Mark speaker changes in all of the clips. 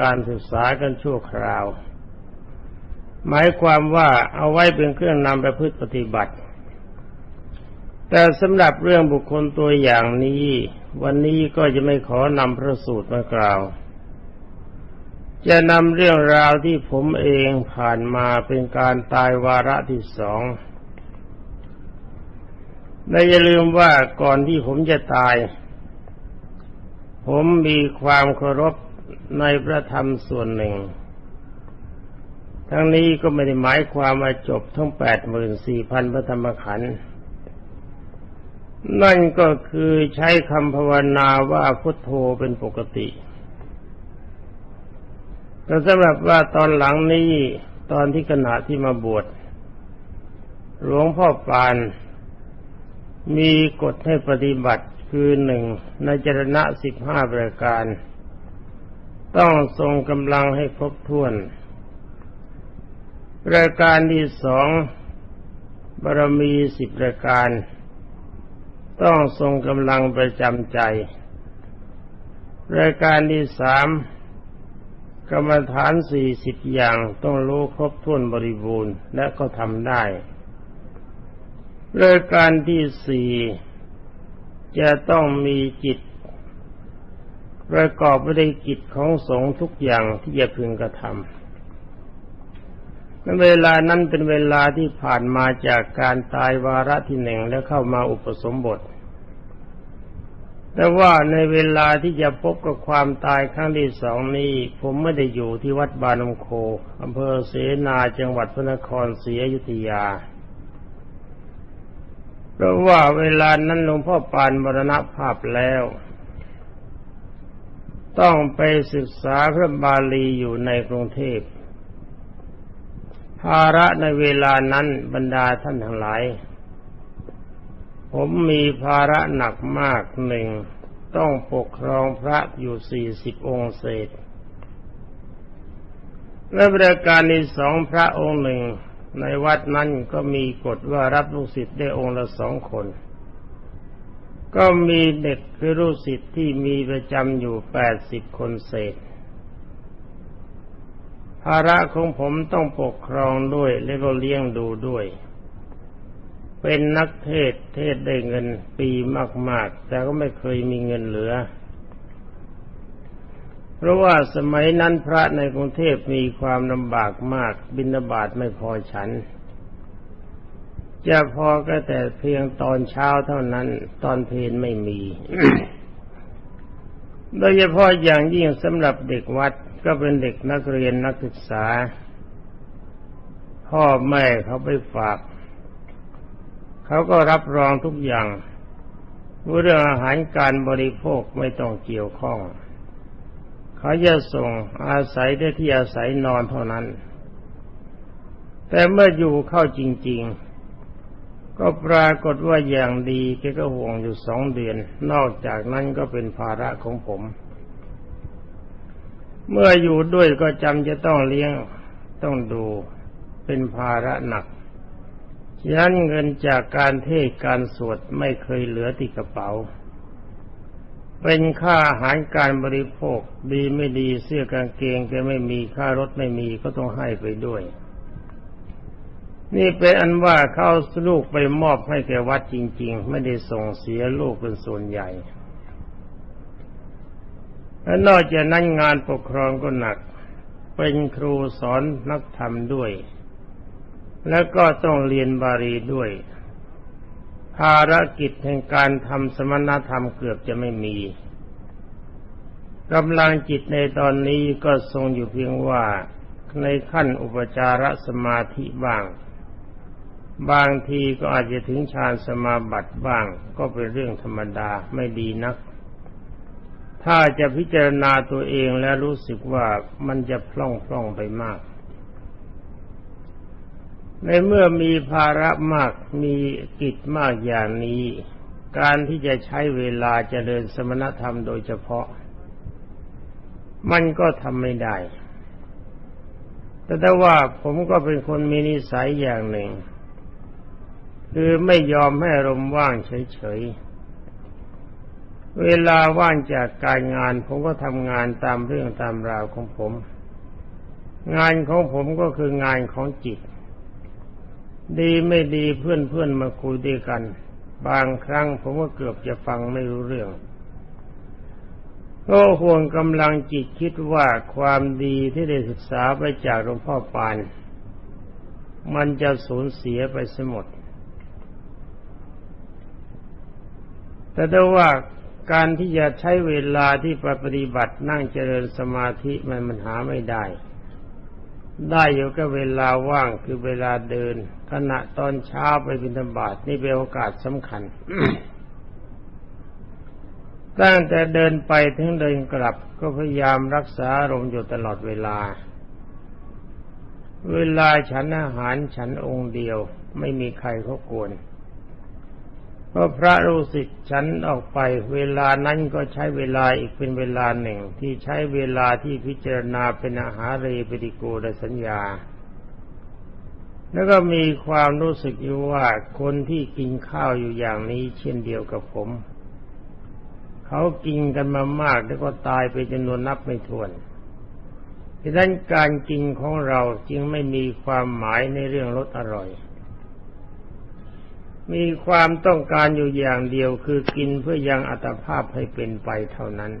Speaker 1: การศึกษากันชั่วคราว หมายความว่าเอาไว้เป็นเครื่องนำไปพฤติปฏิบัติ แต่สำหรับเรื่องบุคคลตัวอย่างนี้ วันนี้ก็จะไม่ขอนำพระสูตรมากล่าว จะนำเรื่องราวที่ผมเองผ่านมาเป็นการตายวาระที่สองและอย่าลืมว่าก่อนที่ผมจะตาย ผมมีความเคารพ ในพระธรรมส่วนหนึ่ง ทั้งนี้ก็ไม่ได้หมายความว่าจบทั้งแปดหมื่นสี่พันพระธรรมขันธ์นั่นก็คือใช้คำภาวนาว่าพุทโธเป็นปกติแต่สำหรับว่าตอนหลังนี้ตอนที่ขณะที่มาบวชหลวงพ่อปานมีกฎให้ปฏิบัติคือหนึ่งในจรณะสิบห้าประการ ต้องทรงกำลังให้ครบถ้วนประการที่สองบารมีสิบประการ ต้องทรงกำลังประจำใจ รายการที่สามกรรมฐานสี่สิบอย่างต้องรู้ครบถ้วนบริบูรณ์และก็ทำได้รายการที่สี่จะต้องมีจิต ประกอบไปด้วยกิจของสงฆ์ทุกอย่างที่จะพึงกระทำในเวลานั้นเป็นเวลาที่ผ่านมาจากการตายวาระที่หนึ่งแล้วเข้ามาอุปสมบท แต่ว่าในเวลาที่จะพบกับความตายครั้งที่สองนี้ ผมไม่ได้อยู่ที่วัดบานมโคอำเภอเสนาจังหวัดพระนครศรีอยุธยาเพราะว่าเวลานั้นหลวงพ่อปานมรณภาพแล้ว ต้องไปศึกษาพระบาลีอยู่ในกรุงเทพ ภาระในเวลานั้นบรรดาท่านทั้งหลาย ผมมีภาระหนักมากหนึ่ง ต้องปกครองพระอยู่สี่สิบองค์เศษ และบริการในสองพระองค์หนึ่งในวัดนั้นก็มีกฎว่ารับลูกศิษย์ได้องค์ละสองคน ก็มีเด็กคือลูกศิษย์ที่มีประจำอยู่แปดสิบคนเศษ ภาระของผมต้องปกครองด้วยและก็เลี้ยงดูด้วย เป็นนักเทศเทศได้เงินปีมาก ๆ แต่ก็ไม่เคยมีเงินเหลือ เพราะว่าสมัยนั้นพระในกรุงเทพมีความลำบากมากบิณฑบาตไม่พอฉัน จะพอก็แต่เพียงตอนเช้าเท่านั้น ตอนเพลนไม่มี โดยเฉพาะอย่างยิ่งสำหรับเด็กวัดก็เป็นเด็กนักเรียนนักศึกษา พ่อแม่เขาไปฝาก เขาก็รับรองทุกอย่างเรื่องอาหารการบริโภคไม่ต้องเกี่ยวข้อง เขาจะส่งอาศัยได้ที่อาศัยนอนเท่านั้น แต่เมื่ออยู่เข้าจริง ๆ ก็ปรากฏว่าอย่างดีแกก็ห่วงอยู่สองเดือน นอกจากนั้นก็เป็นภาระของผม เมื่ออยู่ด้วยก็จำจะต้องเลี้ยงต้องดูเป็นภาระหนักฉะนั้นเงินจากการเทศการสวดไม่เคยเหลือติดกระเป๋า เป็นค่าอาหารการบริโภคดีไม่ดีเสื้อกางเกงแกไม่มีค่ารถไม่มีก็ต้องให้ไปด้วย นี่เป็นอันว่าเขาลูกไปมอบให้แกวัดจริง ๆ ไม่ได้ส่งเสียลูกเป็นส่วนใหญ่และนอกจากนั้นงานปกครองก็หนัก เป็นครูสอนนักธรรมด้วย แล้วก็ต้องเรียนบาลีด้วย ภารกิจแห่งการทำสมณธรรมเกือบจะไม่มีกำลังจิตในตอนนี้ก็ทรงอยู่เพียงว่าในขั้นอุปจารสมาธิบ้าง บางทีก็อาจจะถึงฌานสมาบัติบ้าง ก็เป็นเรื่องธรรมดาไม่ดีนัก ถ้าจะพิจารณาตัวเองแล้วรู้สึกว่ามันจะพล่องพล่องไปมาก ในเมื่อมีภาระมากมีกิจมากอย่างนี้ การที่จะใช้เวลาจเจริญสมณธรรมโดยเฉพาะ มันก็ทำไม่ได้ แต่ถ้าว่าผมก็เป็นคนมีนิสัยอย่างหนึ่ง คือไม่ยอมให้ลมว่างเฉยๆ เวลาว่างจากการงาน ผมก็ทำงานตามเรื่องตามราวของผม งานของผมก็คืองานของจิต ดีไม่ดีเพื่อนเพื่อนมาคุยด้วยกัน บางครั้งผมก็เกือบจะฟังไม่รู้เรื่องก็ห่วงกำลังจิตคิดว่าความดีที่ได้ศึกษาไปจากหลวงพ่อปาน มันจะสูญเสียไปสหมด แต่ได้ว่าการที่จะใช้เวลาที่ปปฏิบัตินั่งเจริญสมาธิมันมันหาไม่ได้ ได้อยู่ก็เวลาว่างคือเวลาเดิน ขณะตอนเช้าไปบิณฑบาตนี่เป็นโอกาสสำคัญ ตั้งแต่เดินไปถึงเดินกลับก็พยายามรักษาอารมณ์อยู่ตลอดเวลา เวลาฉันอาหารฉันองค์เดียวไม่มีใครเขากวน พราะพระรู้สึกฉันออกไปเวลานั้นก็ใช้เวลาอีกเป็นเวลาหนึ่ง ที่ใช้เวลาที่พิจารณาเป็นอาหารเรปฏิโกดสัญญา แล้วก็มีความรู้สึกอยู่ว่าคนที่กินข้าวอยู่อย่างนี้เช่นเดียวกับผม เขากินกันมามากแล้วก็ตายไปจำนวนนับไม่ถ้วนดังนั้นการกินของเราจึงไม่มีความหมายในเรื่องรสอร่อย มีความต้องการอยู่อย่างเดียวคือกินเพื่อยังอัตภาพให้เป็นไปเท่านั้น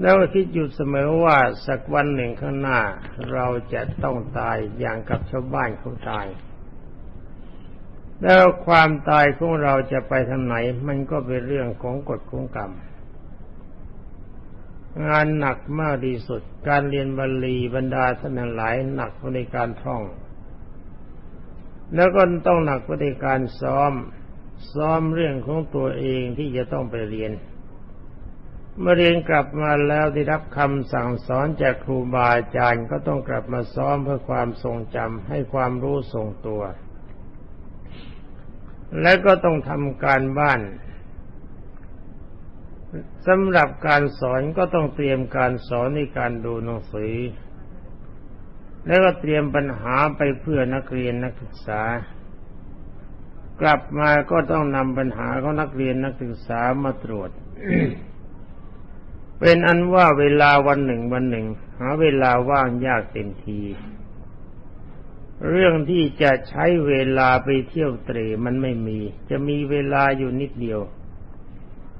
Speaker 1: แล้วคิดอยู่เสมอว่าสักวันหนึ่งข้างหน้า เราจะต้องตายอย่างกับชาวบ้านเขาตาย แล้วความตายของเราจะไปทางไหน มันก็เป็นเรื่องของกฎของกรรม งานหนักมากที่สุด การเรียนบาลีบรรดาท่านหลายหนักในการท่อง แล้วก็ต้องหนักปในการซ้อม ซ้อมเรื่องของตัวเองที่จะต้องไปเรียน เมื่อเรียนกลับมาแล้วได้รับคำสั่งสอนจากครูบาอาจารย์ก็ต้องกลับมาซ้อมเพื่อความทรงจำให้ความรู้ทรงตัว และก็ต้องทำการบ้านสำหรับการสอนก็ต้องเตรียมการสอนในการดูหนังสือ แล้วก็เตรียมปัญหาไปเพื่อนักเรียนนักศึกษา กลับมาก็ต้องนำปัญหาของนักเรียนนักศึกษามาตรวจ เป็นอันว่าเวลาวันหนึ่งวันหนึ่ง หาเวลาว่างยากเต็มที เรื่องที่จะใช้เวลาไปเที่ยวเตรมันไม่มี จะมีเวลาอยู่นิดเดียว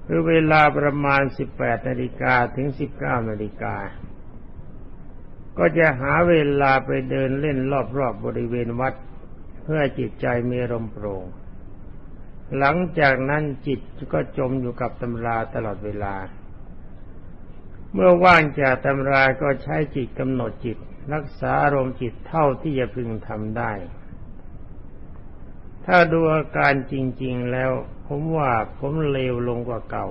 Speaker 1: คือเวลาประมาณสิบแปดนาฬิกาถึงสิบเก้านาฬิกา ก็จะหาเวลาไปเดินเล่นรอบๆบบริเวณวัด เพื่อจิตใจมีลมโปร่ง หลังจากนั้นจิตก็จมอยู่กับตำราตลอดเวลา เมื่อว่างจากตำราก็ใช้จิตกำหนดจิต รักษาอารมณ์จิตเท่าที่จะพึงทำได้ ถ้าดูอาการจริง ๆแล้ว ผมว่าผมเลวลงกว่าเก่า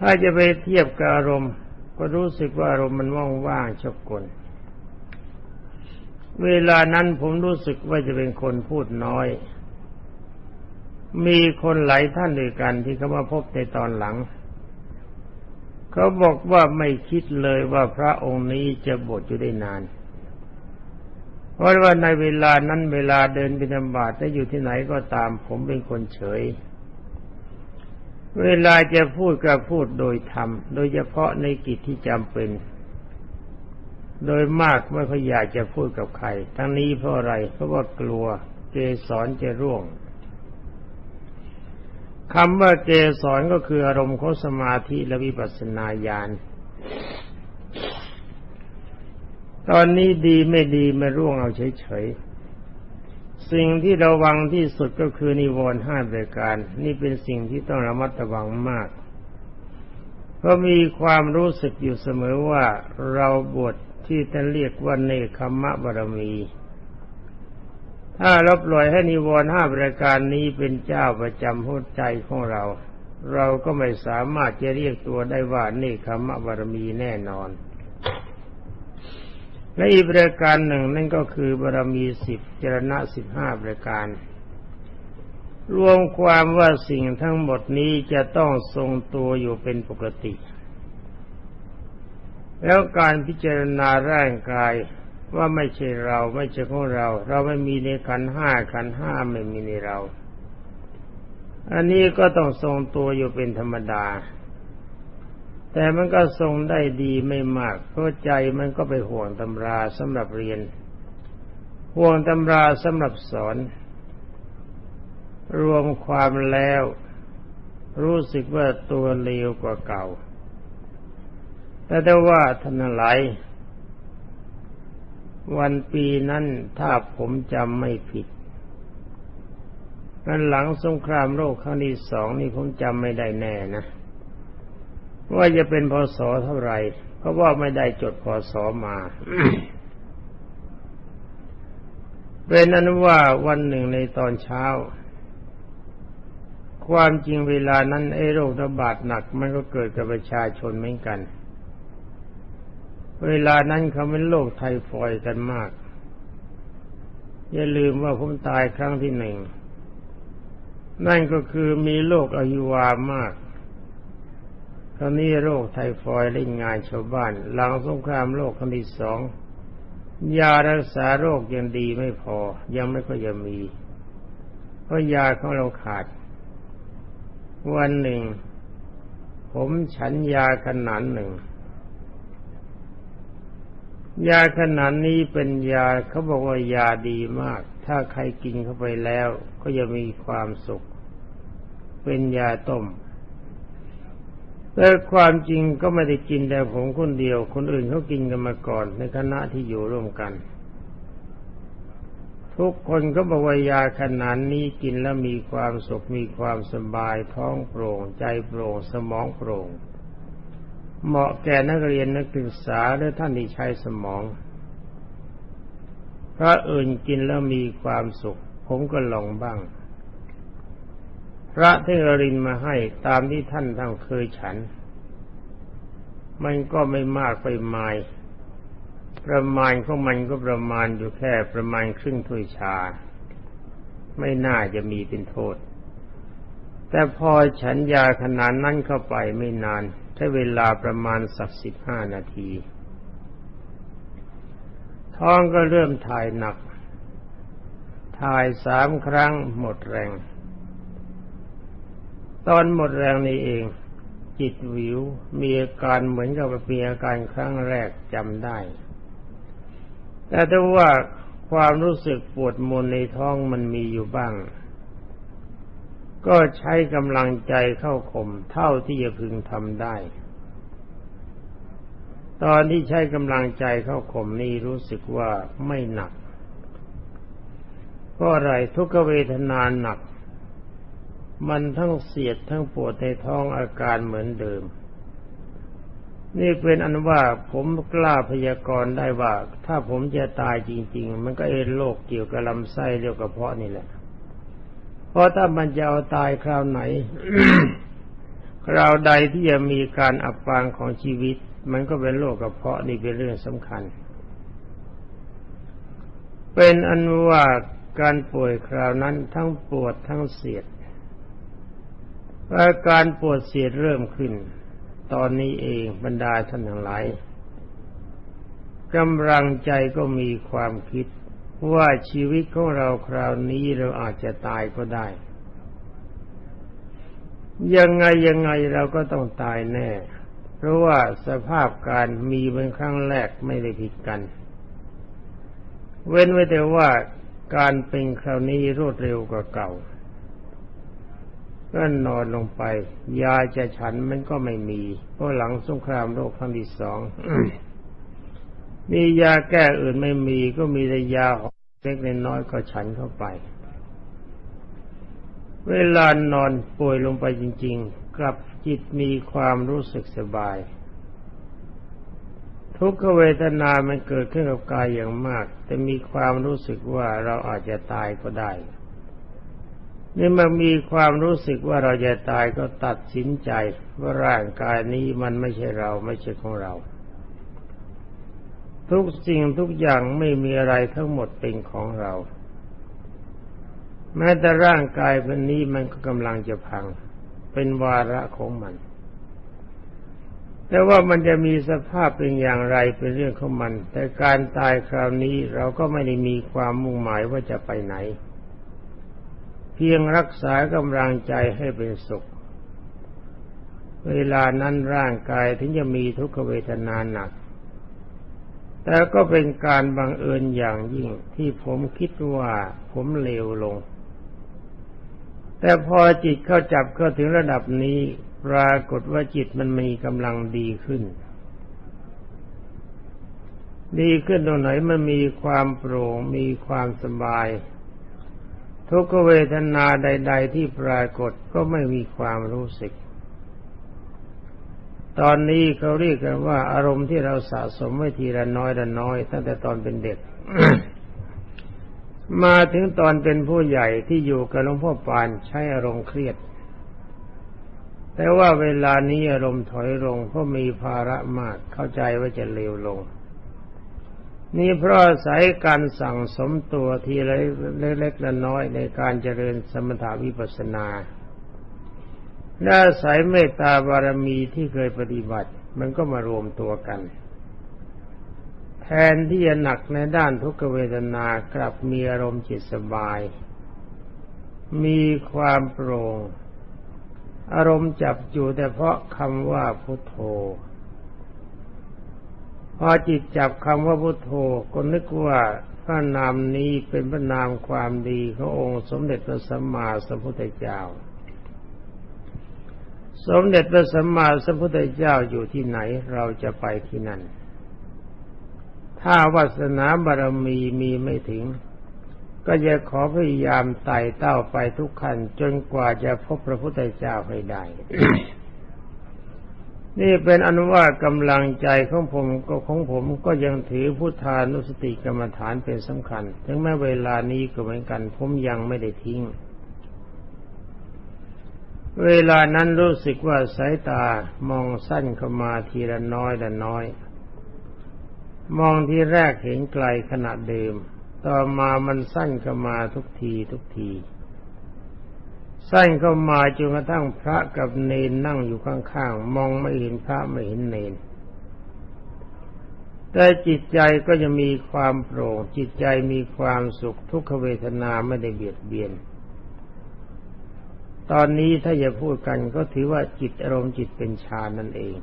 Speaker 1: ถ้าจะไปเทียบกับอารมณ์ ก็รู้สึกว่าอารมณ์มันว่างๆชอบกลเวลานั้นผมรู้สึกว่าจะเป็นคนพูดน้อย มีคนหลายท่านด้วยกันที่เขามาพบในตอนหลัง เขาบอกว่าไม่คิดเลยว่าพระองค์นี้จะบวชอยู่ได้นาน เพราะว่าในเวลานั้นเวลาเดินบิณฑบาตถ้าอยู่ที่ไหนก็ตาม ผมเป็นคนเฉย เวลาจะพูดก็พูดโดยธรรม โดยเฉพาะในกิจที่จำเป็น โดยมากไม่ค่อยอยากจะพูดกับใคร ทั้งนี้เพราะอะไร เพราะว่ากลัวเกสรจะร่วงคำว่าเกสรก็คืออารมณ์ของสมาธิและวิปัสสนาญาณ ตอนนี้ดีไม่ดีไม่ร่วงเอาเฉยๆ สิ่งที่ระวังที่สุดก็คือนิวรณ์ห้าประการ นี่เป็นสิ่งที่ต้องระมัดระวังมาก เพราะมีความรู้สึกอยู่เสมอว่าเราบวชที่ท่านเรียกว่าเนคขมะบารมี ถ้าเราปล่อยให้นิวรณ์ห้าประการนี้เป็นเจ้าประจำหัวใจของเรา เราก็ไม่สามารถจะเรียกตัวได้ว่าเนคขมะบารมีแน่นอน และอีกประการหนึ่งนั่นก็คือบารมีสิบจรณะสิบห้าประการ รวมความว่าสิ่งทั้งหมดนี้จะต้องทรงตัวอยู่เป็นปกติ แล้วการพิจารณาร่างกายว่าไม่ใช่เราไม่ใช่ของเรา เราไม่มีในขันห้าขันห้าไม่มีในเรา อันนี้ก็ต้องทรงตัวอยู่เป็นธรรมดา แต่มันก็ทรงได้ดีไม่มาก เพราะใจมันก็ไปห่วงตำราสำหรับเรียน ห่วงตำราสำหรับสอน รวมความแล้ว รู้สึกว่าตัวเลวกว่าเก่า แต่ได้ว่าท่านหลายวันปีนั้นถ้าผมจำไม่ผิดนั้นหลังสงครามโลกครั้งที่สองนี่ผมจำไม่ได้แน่นะ ว่าจะเป็นพศเท่าไหร่ เพราะว่าไม่ได้จดพศมาเป็นนั้นว่าวันหนึ่งในตอนเช้า ความจริงเวลานั้นไอ้โรคระบาดหนักมันก็เกิดกับประชาชนเหมือนกัน เวลานั้นเขาเป็นโรคไทฟอยกันมาก อย่าลืมว่าผมตายครั้งที่หนึ่ง นั่นก็คือมีโรคอายุวามาก คราวนี้โรคไทฟอยเล่นงานชาวบ้าน หลังสงครามโลกครั้งที่สองยารักษาโรคยังดีไม่พอ ยังไม่ค่อยจะมี เพราะยาของเราขาด วันหนึ่ง ผมฉันยาขนาดหนึ่ง ยาขนาดนี้เป็นยาเขาบอกว่ายาดีมาก ถ้าใครกินเข้าไปแล้ว ก็จะมีความสุข เป็นยาต้ม แต่ความจริงก็ไม่ได้กินแต่ผมคนเดียว คนอื่นเขากินกันมาก่อน ในคณะที่อยู่ร่วมกัน ทุกคนก็บอกว่ายาขนาดนี้กินแล้วมีความสุขมีความสบายท้องโปร่ง ใจโปร่ง สมองโปร่ง เหมาะแก่นักเรียนนักศึกษาและท่านที่ใช้สมองพระอื่นกินแล้วมีความสุข ผมก็ลองบ้าง ระที่รรินมาให้ตามที่ท่านทั้งเคยฉัน มันก็ไม่มากไปมาย ประมาณของมันก็ประมาณอยู่แค่ประมาณครึ่งถ้วยชา ไม่น่าจะมีเป็นโทษ แต่พอฉันยาขนาดนั้นเข้าไปไม่นานใช้เวลาประมาณสักสิบห้านาที ท้องก็เริ่มถ่ายหนัก ถ่ายสามครั้งหมดแรง ตอนหมดแรงนี้เอง จิตวิวมีอาการเหมือนกับมีอาการครั้งแรกจำได้ แต่ถ้าว่าความรู้สึกปวดมนในท้องมันมีอยู่บ้าง ก็ใช้กำลังใจเข้าข่มเท่าที่จะพึงทำได้ ตอนที่ใช้กำลังใจเข้าข่มนี่รู้สึกว่าไม่หนักเพราะอะไรทุกเวทนาหนัก มันทั้งเสียดทั้งปวดในท้องอาการเหมือนเดิม นี่เป็นอันว่าผมกล้าพยากรณ์ได้ว่า ถ้าผมจะตายจริง ๆ มันก็เอโรคเกี่ยวกับลำไส้เรียวกับเพาะนี่แหละ เพราะถ้ามันจะเอาตายคราวไหน คราวใดที่จะมีการอับปางของชีวิต มันก็เป็นโรคกระเพาะนี่เป็นเรื่องสำคัญ เป็นอันว่าการป่วยคราวนั้นทั้งปวดทั้งเสียด อาการปวดเสียดเริ่มขึ้น ตอนนี้เองบรรดาท่านทั้งหลายกำลังใจก็มีความคิดว่าชีวิตของเราคราวนี้เราอาจจะตายก็ได้ ยังไงยังไงเราก็ต้องตายแน่ เพราะว่าสภาพการมีเป็นครั้งแรกไม่ได้ผิดกัน เว้นไว้แต่ว่าการเป็นคราวนี้รวดเร็วกว่าเก่า ก็นอนลงไป ยาจะฉันมันก็ไม่มี เพราะหลังสงครามโลกครั้งที่สองมียาแก้อื่นไม่มีก็มีแต่ยาเล็กน้อยก็ฉันเข้าไป เวลานอนป่วยลงไปจริง ๆ กลับจิตมีความรู้สึกสบาย ทุกขเวทนามันเกิดขึ้นกับกายอย่างมาก แต่มีความรู้สึกว่าเราอาจจะตายก็ได้ นี่มันมีความรู้สึกว่าเราจะตายก็ตัดสินใจว่าร่างกายนี้มันไม่ใช่เราไม่ใช่ของเรา ทุกสิ่งทุกอย่างไม่มีอะไรทั้งหมดเป็นของเรา แม้แต่ร่างกายคนนี้มันก็กำลังจะพัง เป็นวาระของมัน แต่ว่ามันจะมีสภาพเป็นอย่างไรเป็นเรื่องของมัน แต่การตายคราวนี้เราก็ไม่ได้มีความมุ่งหมายว่าจะไปไหน พียงรักษากำลังใจให้เป็นสุข เวลานั้นร่างกายถึงจะมีทุกขเวทนาหนัก แต่ก็เป็นการบังเอิญอย่างยิ่งที่ผมคิดว่าผมเลวลง แต่พอจิตเข้าจับเข้าถึงระดับนี้ ปรากฏว่าจิตมันมีกำลังดีขึ้น ดีขึ้นตรงไหนมันมีความโปร่งมีความสบาย ทุกเวทนาใด ๆ ที่ปรากฏก็ไม่มีความรู้สึก ตอนนี้เขาเรียกกันว่า อารมณ์ที่เราสะสมไว้ทีละน้อยละน้อย ตั้งแต่ตอนเป็นเด็ก มาถึงตอนเป็นผู้ใหญ่ที่อยู่กับหลวงพ่อปานใช้อารมณ์เครียด แต่ว่าเวลานี้อารมณ์ถอยลงเพราะมีภาระมากเข้าใจว่าจะเลวลง นี่เพราะอาศัยการสั่งสมตัวทีละเล็กๆละน้อยในการเจริญสมถาวิปัสนาและอาศัยเมตตาบารมีที่เคยปฏิบัติ มันก็มารวมตัวกัน แทนที่จะหนักในด้านทุกขเวทนากลับมีอารมณ์จิตสบาย มีความโปร่ง อารมณ์จับอยู่แต่เพราะคำว่าพุทโธ พอจิตจับคำว่าพุทโธก็นึกว่าพระนามนี้เป็นพระนามความดีขององค์สมเด็จพระสัมมาสัมพุทธเจ้า สมเด็จพระสัมมาสัมพุทธเจ้าอยู่ที่ไหนเราจะไปที่นั่น ถ้าวาสนาบารมีมีไม่ถึง ก็จะขอพยายามไต่เต้าไปทุกขันจนกว่าจะพบพระพุทธเจ้าให้ได้ นี่เป็นอนุว่ากำลังใจของผมก็ของผมก็ยังถือพุทธานุสติกรรมฐานเป็นสำคัญ ถึงแม้เวลานี้ก็เหมือนกัน ผมยังไม่ได้ทิ้ง เวลานั้นรู้สึกว่าสายตามองสั้นเข้ามาทีละน้อยละน้อย มองที่แรกเห็นไกลขนาดเดิม ต่อมามันสั้นเข้ามาทุกทีทุกที สั้นเข้ามาจนกระทั่งพระกับเนนนั่งอยู่ข้างๆ มองไม่เห็นพระไม่เห็นเนน แต่จิตใจก็จะมีความโปร่ง จิตใจมีความสุขทุกขเวทนาไม่ได้เบียดเบียน ตอนนี้ถ้าจะพูดกันก็ถือว่าจิตอารมณ์จิตเป็นฌานนั่นเอง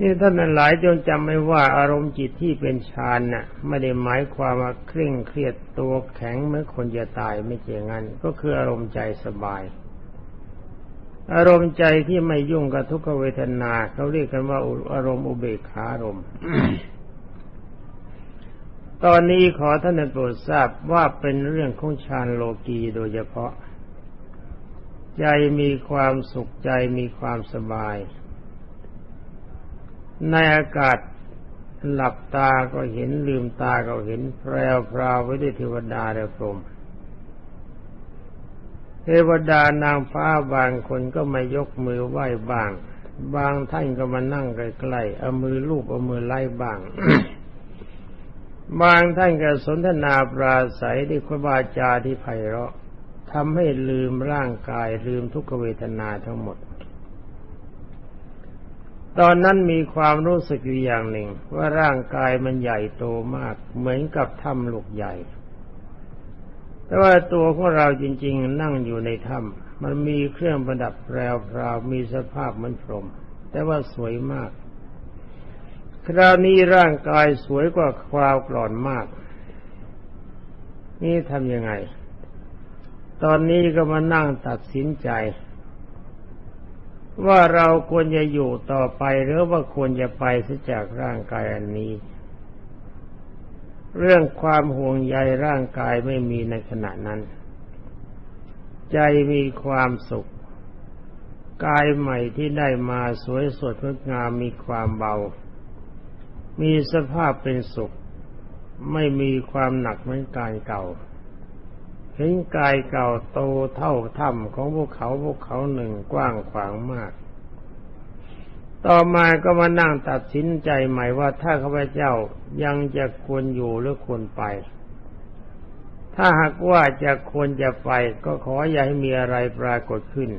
Speaker 1: นี่ท่านหลายจงจำไว้ว่าอารมณ์จิตที่เป็นฌานน่ะ ไม่ได้หมายความว่าเคร่งเครียดตัวแข็งเมื่อคนจะตายไม่เจงั้น ก็คืออารมณ์ใจสบาย อารมณ์ใจที่ไม่ยุ่งกับทุกขเวทนาเขาเรียกกันว่าอารมณ์อุเบกขารมตอนนี้ขอท่านโปรดทราบว่าเป็นเรื่องของฌานโลกีโดยเฉพาะ ใจมีความสุขใจมีความสบาย ในอากาศหลับตาก็เห็นลืมตาก็เห็นแพรวพราวไว้ด้วยเทวดาและพรหมเทวดานางฟ้าบางคนก็มายกมือไหว้บาง บางท่านก็มานั่งใกล้ๆเอามือลูบเอามือไล่บาง บางท่านก็สนทนาปราศัยด้วยควบาจาที่ไพเราะทำให้ลืมร่างกายลืมทุกขเวทนาทั้งหมด ตอนนั้นมีความรู้สึกอยู่อย่างหนึ่ง ว่าร่างกายมันใหญ่โตมาก เหมือนกับถ้ำลูกใหญ่ แต่ว่าตัวของเราจริง ๆ นั่งอยู่ในถ้ำมันมีเครื่องประดับแปรพรวมีสภาพมันพรม แต่ว่าสวยมาก คราวนี้ร่างกายสวยกว่าคราวก่อนมาก นี่ทำยังไง ตอนนี้ก็มานั่งตัดสินใจ ว่าเราควรจะอยู่ต่อไปหรือว่าควรจะไปเสียจากร่างกายอันนี้ เรื่องความห่วงใยร่างกายไม่มีในขณะนั้น ใจมีความสุข กายใหม่ที่ได้มาสวยสดงดงามมีความเบา มีสภาพเป็นสุข ไม่มีความหนักเหมือนกายเก่า เห็นกายเก่าโตเท่าถ้ำของพวกเขาพวกเขาหนึ่งกว้างขวางมาก ต่อมาก็มานั่งตัดสินใจใหม่ว่าถ้าข้าพเจ้ายังจะควรอยู่หรือควรไป ถ้าหากว่าจะควรจะไป ก็ขออย่าให้มีอะไรปรากฏขึ้น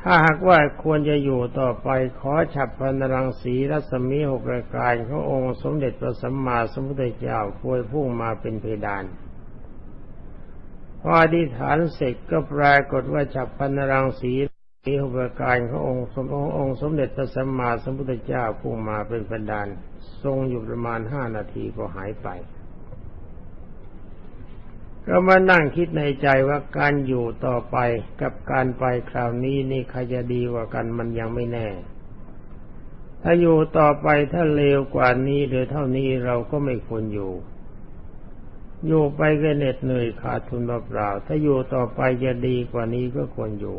Speaker 1: ถ้าหากว่าควรจะอยู่ต่อไปขอฉับพันรังสีรัศมีหกประการขององค์สมเด็จพระสัมมาสัมพุทธเจ้าควยพุ่งมาเป็นเพดาน พออธิษฐานเสร็จก็ปรากฏว่าจับพันรังสีมีอุปการขององค์สมองค์สมเด็จพระสัมมาสัมพุทธเจ้าพุ่งมาเป็นประดาน ทรงอยู่ประมาณห้านาทีก็หายไป ก็มานั่งคิดในใจว่าการอยู่ต่อไปกับการไปคราวนี้นี่ใครจะดีกว่ากันมันยังไม่แน่ ถ้าอยู่ต่อไปถ้าเลวกว่านี้หรือเท่านี้เราก็ไม่ควรอยู่ อยู่ไปก็เหน็ดเหนื่อยขาดทุนเปล่าถ้าอยู่ต่อไปจะดีกว่านี้ก็ควรอยู่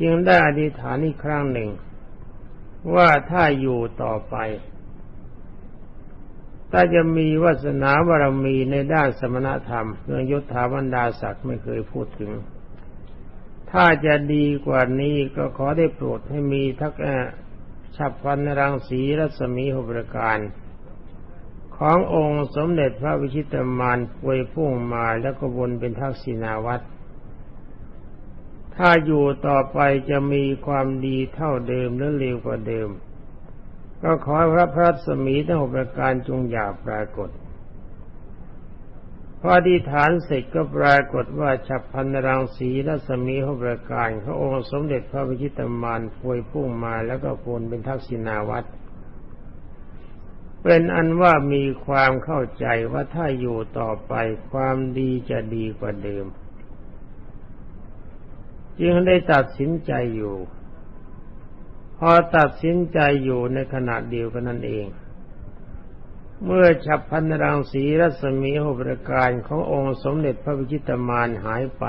Speaker 1: จึงได้อธิษฐานอีกครั้งหนึ่ง ว่าถ้าอยู่ต่อไป ถ้าจะมีวาสนาบารมีในด้านสมณธรรมเรื่องยศถาบรรดาศักดิ์ไม่เคยพูดถึง ถ้าจะดีกว่านี้ก็ขอได้โปรดให้มีทักฉับพันรังสีรัศมีหประการ ขององค์สมเด็จพระวิชิตมารปวยพุ่งมาแล้วก็วนเป็นทักษิณาวัตรถ้าอยู่ต่อไปจะมีความดีเท่าเดิมหรือเร็วกว่าเดิม ก็ขอพระพระสมีทั้งหกประการจงอย่าปรากฏพออธิฐานเสร็จก็ปรากฏว่าฉับพันรังสีและสมีหกประการพระองค์สมเด็จพระวิชิตมารพวยพุ่งมาแล้วก็โพลเป็นทักษิณาวัตร เป็นอันว่ามีความเข้าใจว่าถ้าอยู่ต่อไปความดีจะดีกว่าเดิม จึงได้ตัดสินใจอยู่ พอตัดสินใจอยู่ในขณะเดียวกันนั่นเอง เมื่อฉับพันรังสีรัศมีหประการขององค์สมเด็จพระวิจิตรมานหายไป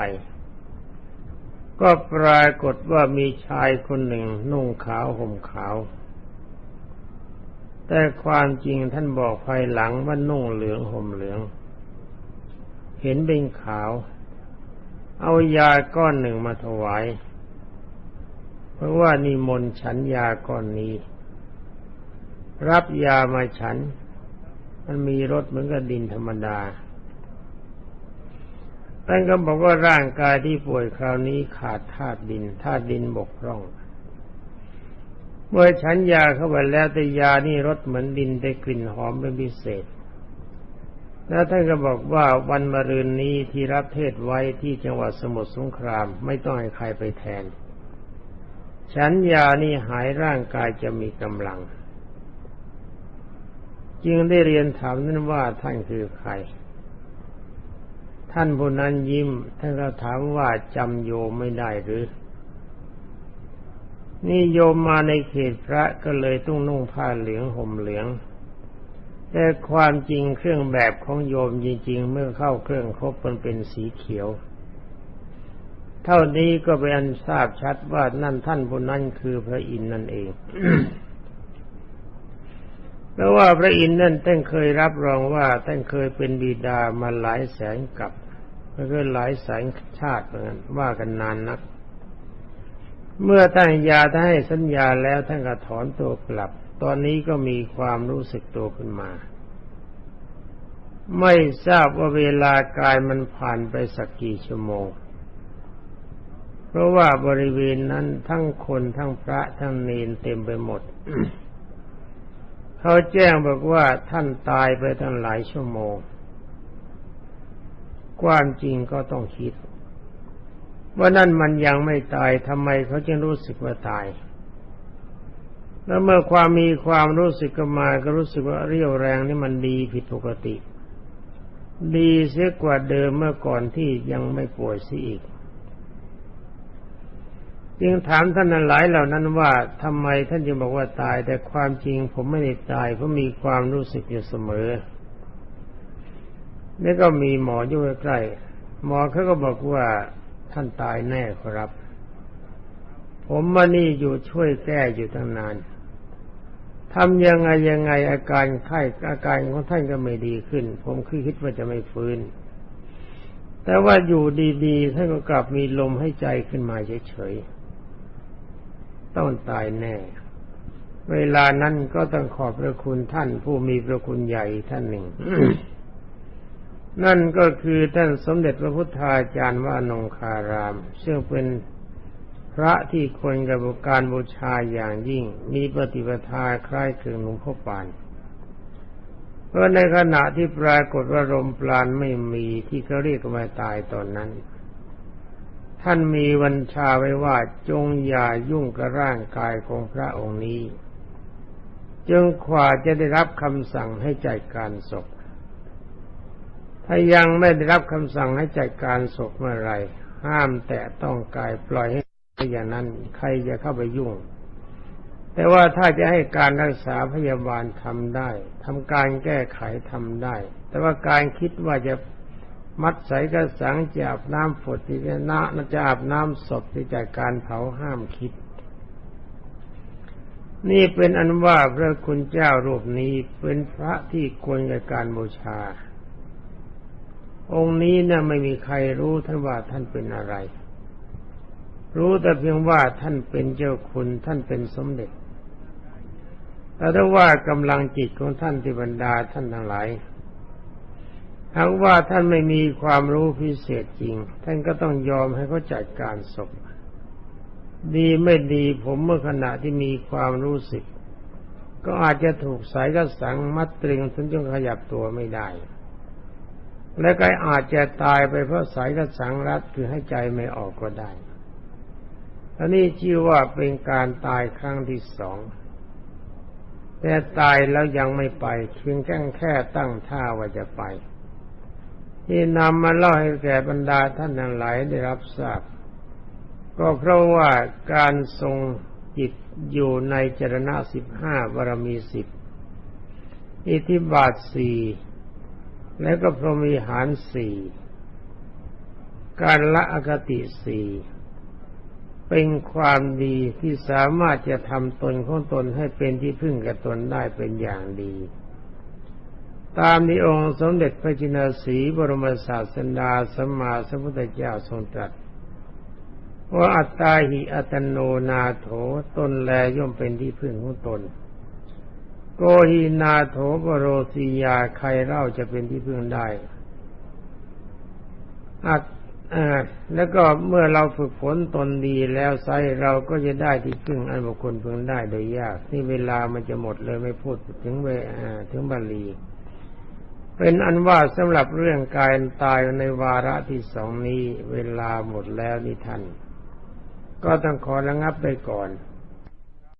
Speaker 1: ก็ปรากฏว่ามีชายคนหนึ่งนุ่งขาวห่มขาว แต่ความจริงท่านบอกภายหลังว่านุ่งเหลืองห่มเหลือง เห็นเป็นขาว เอายาก้อนหนึ่งมาถวาย เพราะว่านิมนต์ฉันยาก้อนนี้ รับยามาฉัน มันมีรสเหมือนกับดินธรรมดาท่านก็บอกว่าร่างกายที่ป่วยคราวนี้ขาดธาตุดินธาตุดินบกพร่อง เมื่อฉันยาเข้าไปแล้วแต่ยานี่รสเหมือนดินได้กลิ่นหอมเป็นพิเศษ แล้วท่านก็บอกว่าวันมะรืนนี้ที่รับเทศไว้ที่จังหวัดสมุทรสงครามไม่ต้องให้ใครไปแทน ฉันยานี่หายร่างกายจะมีกำลัง จึงได้เรียนถามนั้นว่าท่านคือใคร ท่านผู้นั้นยิ้มท่านก็ถามว่าจำโยไม่ได้หรือ นี่โยมมาในเขตพระก็เลยต้องนุ่งผ้าเหลืองห่มเหลือง แต่ความจริงเครื่องแบบของโยมจริง ๆ เมื่อเข้าเครื่องครบมันเป็นสีเขียว เท่านี้ก็เป็นอันทราบชัดว่านั่นท่านผู้นั้นคือพระอินทร์นั่นเองเพราะว่าพระอินทร์นั่นท่านเคยรับรองว่าท่านเคยเป็นบิดามาหลายแสนกับแล้วก็หลายแสนชาติเหมือนกันว่ากันนานนัก เมื่อท่านยาท่านให้สัญญาแล้วท่านก็ถอนตัวกลับ ตอนนี้ก็มีความรู้สึกตัวขึ้นมา ไม่ทราบว่าเวลากายมันผ่านไปสักกี่ชั่วโมง เพราะว่าบริเวณนั้นทั้งคนทั้งพระทั้งเนนเต็มไปหมด เขาแจ้งบอกว่าท่านตายไปตั้งหลายชั่วโมง ความจริงก็ต้องคิด ว่านั่นมันยังไม่ตายทำไมเขาจึงรู้สึกว่าตาย แล้วเมื่อความมีความรู้สึกก็มาก็รู้สึกว่าเรี่ยวแรงนี่มันดีผิดปกติ ดีเสียกว่าเดิมเมื่อก่อนที่ยังไม่ป่วยสิอีก จึงถามท่านหลายเหล่านั้นว่าทำไมท่านจึงบอกว่าตาย แต่ความจริงผมไม่ได้ตายเพราะมีความรู้สึกอยู่เสมอนี่ก็มีหมออยู่ใกล้หมอเขาก็บอกว่า ท่านตายแน่ครับ ผมมานี่อยู่ช่วยแก้อยู่ตั้งนานทำยังไงยังไงอาการไข้อาการของท่านก็ไม่ดีขึ้น ผมคือคิดว่าจะไม่ฟื้น แต่ว่าอยู่ดีๆท่านก็กลับมีลมให้ใจขึ้นมาเฉยๆต้องตายแน่ เวลานั้นก็ต้องขอบพระคุณท่านผู้มีพระคุณใหญ่ท่านหนึ่ง นั่นก็คือท่านสมเด็จพระพุทธาจารย์ว่านงคาราม ซึ่งเป็นพระที่ควรกับการบูชาอย่างยิ่ง มีปฏิปทาคล้ายคลึงหลวงพ่อปานเพราะในขณะที่ปรากฏว่าลมปราณไม่มีที่เขาเรียกว่าตายตอนนั้น ท่านมีวันชาไว้ว่าจงอย่ายุ่งกับร่างกายของพระองค์นี้ จึงขวาจะได้รับคำสั่งให้จัดการศพ ถ้ายังไม่ได้รับคำสั่งให้จัดการศพเมื่อไรห้ามแตะต้องกายปล่อยให้อย่างนั้นใครจะเข้าไปยุ่ง แต่ว่าถ้าจะให้การรักษาพยาบาลทำได้ทำการแก้ไขทำได้ แต่ว่าการคิดว่าจะมัดใส่กระสังจะอาบน้ำฝดที่จะนะจะอาบน้ำศพที่จากการเผาห้ามคิด นี่เป็นอันว่าพระคุณเจ้ารูปนี้เป็นพระที่ควรแก่การบูชา องค์นี้นะ่ะไม่มีใครรู้ท่านว่าท่านเป็นอะไร รู้แต่เพียงว่าท่านเป็นเจ้าคุณท่านเป็นสมเด็จแต่ถ้าว่ากำลังจิตของท่านที่บรรดาท่านทั้งหลายหากว่าท่านไม่มีความรู้พิเศษจริง ท่านก็ต้องยอมให้เขาจัดการศพ ดีไม่ดีผมเมื่อขณะที่มีความรู้สึก ก็อาจจะถูกสายกระสังมัดตรึงจนจนขยับตัวไม่ได้ และก็อาจจะตายไปเพราะสายกระสังรัดคือให้ใจไม่ออกก็ได้อันนี้ชื่อว่าเป็นการตายครั้งที่สอง แต่ตายแล้วยังไม่ไปเพียงแค่แค่ตั้งท่าว่าจะไป ที่นำมาเล่าให้แก่บรรดาท่านทั้งหลายได้รับทราบ ก็เพราะว่าการทรงจิตอยู่ในจรณะสิบห้าบารมีสิบอิทธิบาทสี่ และก็พรหมีหารสี่การละอคติสี่เป็นความดีที่สามารถจะทำตนของตนให้เป็นที่พึ่งกับตนได้เป็นอย่างดี ตามที่องค์สมเด็จพระจินสีบรมศาสดาสัมมาสัมพุทธเจ้าทรงตรัสว่าอัตตาหิอัตโนนาโถตนแลย่อมเป็นที่พึ่งของตน โกหินาโถปโรสียาใครเล่าจะเป็นที่พึ่งได้อัตแล้วก็เมื่อเราฝึกฝนตนดีแล้วไซเราก็จะได้ที่พึ่งอันบุคคลพึงได้โดยยากนี่เวลามันจะหมดเลยไม่พูดถึงเวถึงบาลีเป็นอันว่าสำหรับเรื่องการตายในวาระที่สองนี้ เวลาหมดแล้วนี่ท่านก็ต้องขอระงับไปก่อน